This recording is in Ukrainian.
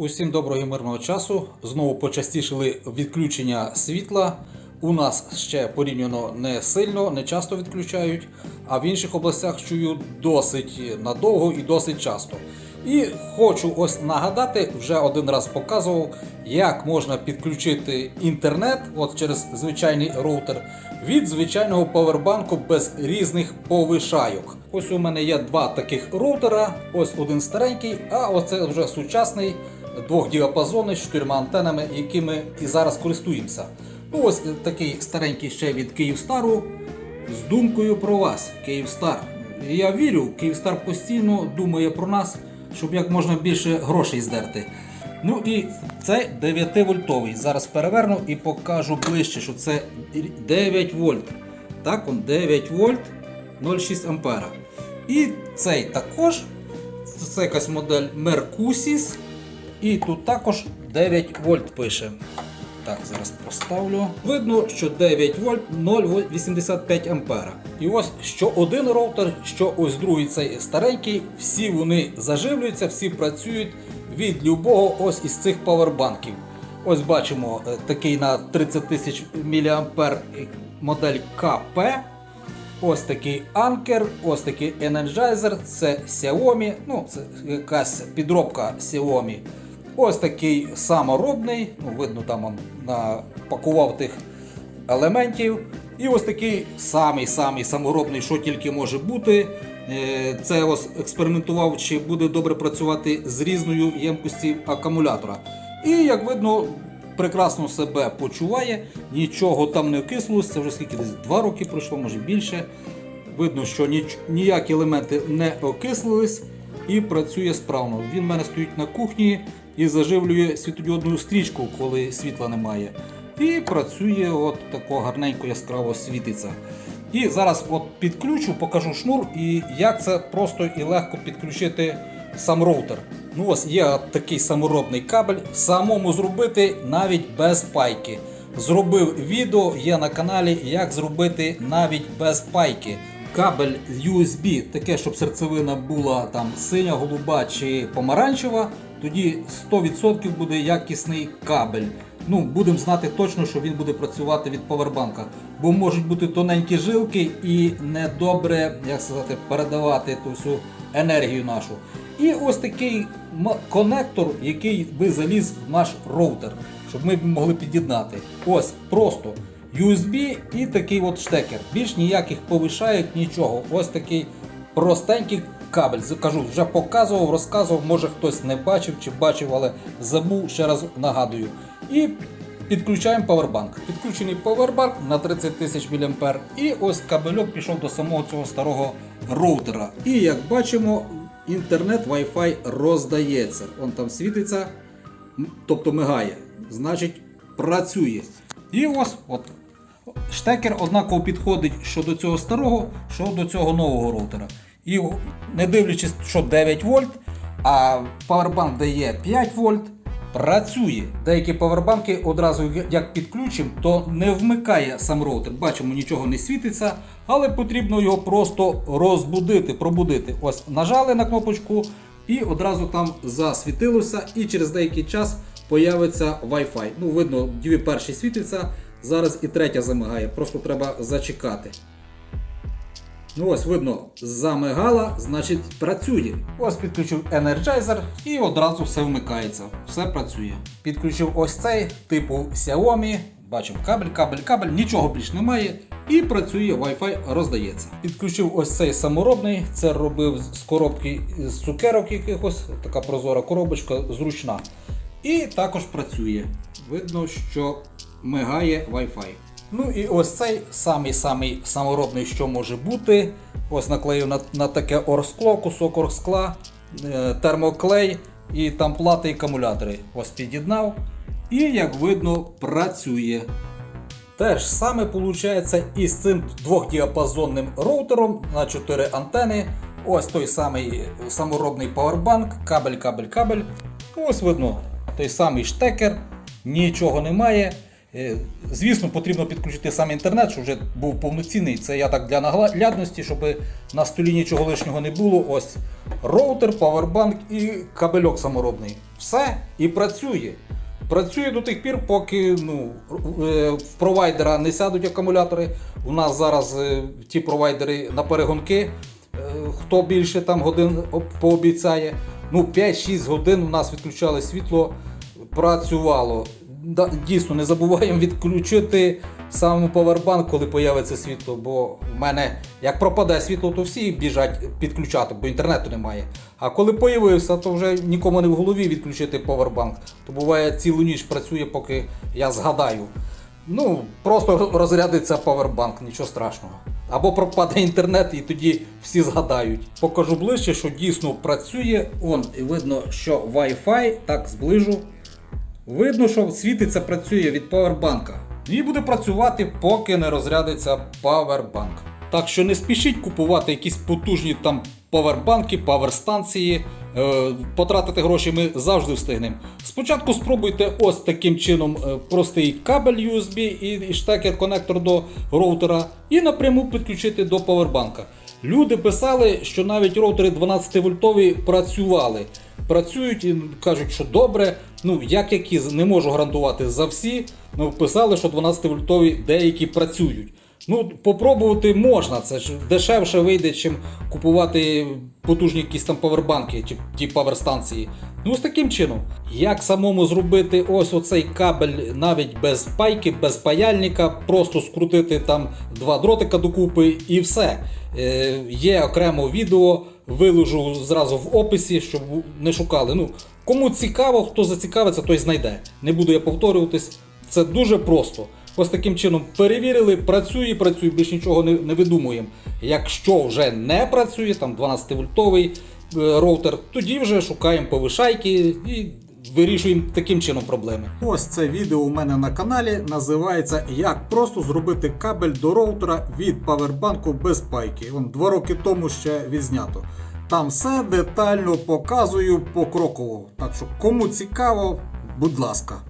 Усім доброго і мирного часу. Знову почастішили відключення світла. У нас ще порівняно не сильно, не часто відключають, а в інших областях чую досить надовго і досить часто. І хочу ось нагадати, вже один раз показував, як можна підключити інтернет от через звичайний роутер від звичайного павербанку без різних повишайок. Ось у мене є два таких роутера, ось один старенький, а оце вже сучасний двохдіапазонний з чотирма антенами, якими і зараз користуємося. Ну ось такий старенький ще від Київстару з думкою про вас, Київстар. Я вірю, Київстар постійно думає про нас, щоб як можна більше грошей здерти. Ну і це 9 вольтовий. Зараз переверну і покажу ближче, що це 9 вольт. Так, он 9 вольт 0,6 ампера. І цей також. Це якась модель Mercusis. І тут також 9 вольт пише. Так, зараз поставлю. Видно, що 9 вольт 0,85 ампера. І ось що один роутер, що ось другий цей старенький, всі вони заживлюються, всі працюють від любого ось із цих павербанків. Ось бачимо е, такий на 30 тисяч мА модель КП. Ось такий Anker, ось такий Energizer, це Xiaomi, ну це якась підробка Xiaomi. Ось такий саморобний, ну видно, там он напакував тих елементів. І ось такий самий-самий саморобний, що тільки може бути. Е, Це ось експериментував, чи буде добре працювати з різною ємкості акумулятора. І як видно, прекрасно себе почуває, нічого там не окислилось. Це вже скільки десь 2 роки пройшло, може більше. Видно, що ніякі елементи не окислились і працює справно. Він в мене стоїть на кухні і заживлює світлодіодну стрічку, коли світла немає. І працює от тако гарненько яскраво світиться. І зараз от підключу, покажу шнур і як це просто і легко підключити сам роутер. Ну ось є такий саморобний кабель, самому зробити навіть без пайки. Зробив відео, є на каналі, як зробити навіть без пайки. Кабель USB, таке, щоб серцевина була там синя, голуба чи помаранчева, тоді 100% буде якісний кабель. Ну, будемо знати точно, що він буде працювати від повербанка. Бо можуть бути тоненькі жилки і недобре, як сказати, передавати ту всю енергію нашу. І ось такий конектор, який би заліз в наш роутер, щоб ми могли під'єднати. Ось просто USB і такий от штекер. Більш ніяких повишаєк, нічого. Ось такий простенький кабель. Кажу, вже показував, розказував, може хтось не бачив чи бачив, але забув, ще раз нагадую. І підключаємо павербанк. Підключений павербанк на 30 тисяч мА. І ось кабельок пішов до самого цього старого роутера. І як бачимо, інтернет Wi-Fi роздається. Он там світиться, тобто мигає. Значить, працює. І ось от штекер однаково підходить що до цього старого, що до цього нового роутера. І не дивлячись, що 9 вольт, а павербанк дає 5 вольт, працює. Деякі павербанки одразу як підключимо, то не вмикає сам роутер. Бачимо, нічого не світиться, але потрібно його просто розбудити, пробудити. Ось нажали на кнопочку і одразу там засвітилося, і через деякий час появиться Wi-Fi. Ну, видно, дві перші світиться, зараз і третя замигає. Просто треба зачекати. Ну ось видно, замигала, значить працює. Ось підключив Energizer і одразу все вмикається. Все працює. Підключив ось цей типу Xiaomi. Бачимо кабель, кабель, кабель, нічого більш немає. І працює Wi-Fi, роздається. Підключив ось цей саморобний, це робив з коробки з цукерок якихось, така прозора коробочка, зручна. І також працює. Видно, що мигає Wi-Fi. Ну і ось цей самий-самий саморобний, що може бути. Ось наклеїв на, на таке орскло, кусок орскла, е, термоклей і там плати і акумулятори. Ось під'єднав. І як видно, працює. Те ж саме виходить і з цим двохдіапазонним роутером на 4 антени. Ось той самий саморобний павербанк, кабель, кабель, кабель. Ось видно той самий штекер, нічого немає. Е, Звісно, потрібно підключити сам інтернет, щоб вже був повноцінний. Це я так для наглядності, щоб на столі нічого лишнього не було. Ось роутер, павербанк і кабельок саморобний. Все і працює. Працює до тих пір, поки ну, е, в провайдера не сядуть акумулятори. У нас зараз е, ті провайдери на перегонки. Хто більше там годин пообіцяє. Ну, 5-6 годин у нас відключали світло, працювало. Да, Дійсно, не забуваємо відключити саме повербанк, коли появиться світло, бо в мене як пропаде світло, то всі біжать підключати, бо інтернету немає. А коли появився, то вже нікому не в голові відключити повербанк. То буває цілу ніч працює, поки я згадаю. Ну, просто розрядиться повербанк, нічого страшного. Або пропаде інтернет, і тоді всі згадають. Покажу ближче, що дійсно працює. Он, і видно, що Wi-Fi, так зближу. Видно, що світиться працює від павербанка. І буде працювати, поки не розрядиться павербанк. Так що не спішіть купувати якісь потужні там павербанки, паверстанції. Е, потратити гроші ми завжди встигнемо. Спочатку спробуйте ось таким чином е, простий кабель USB і, і штекер конектор до роутера, і напряму підключити до павербанка. Люди писали, що навіть роутери 12 вольтові працювали. Працюють і кажуть, що добре. Ну, як які не можу гарантувати за всі. Ну, писали, що 12 вольтові деякі працюють. Ну, попробувати можна, це ж дешевше вийде, чим купувати потужні якісь там павербанки чи ті паверстанції. Ну, ось таким чином. Як самому зробити ось оцей кабель навіть без пайки, без паяльника, просто скрутити там два дротика докупи і все. Е, є окремо відео, виложу зразу в описі, щоб не шукали. Ну, кому цікаво, хто зацікавиться, той знайде. Не буду я повторюватись. Це дуже просто. Ось таким чином перевірили, працює, працює, більш нічого не, не видумуємо. Якщо вже не працює, там 12-вольтовий е, роутер, тоді вже шукаємо повишайки і вирішуємо таким чином проблеми. Ось це відео у мене на каналі називається Як просто зробити кабель до роутера від павербанку без пайки. Вон два роки тому ще відзнято. Там все детально показую покроково. Так що кому цікаво, будь ласка.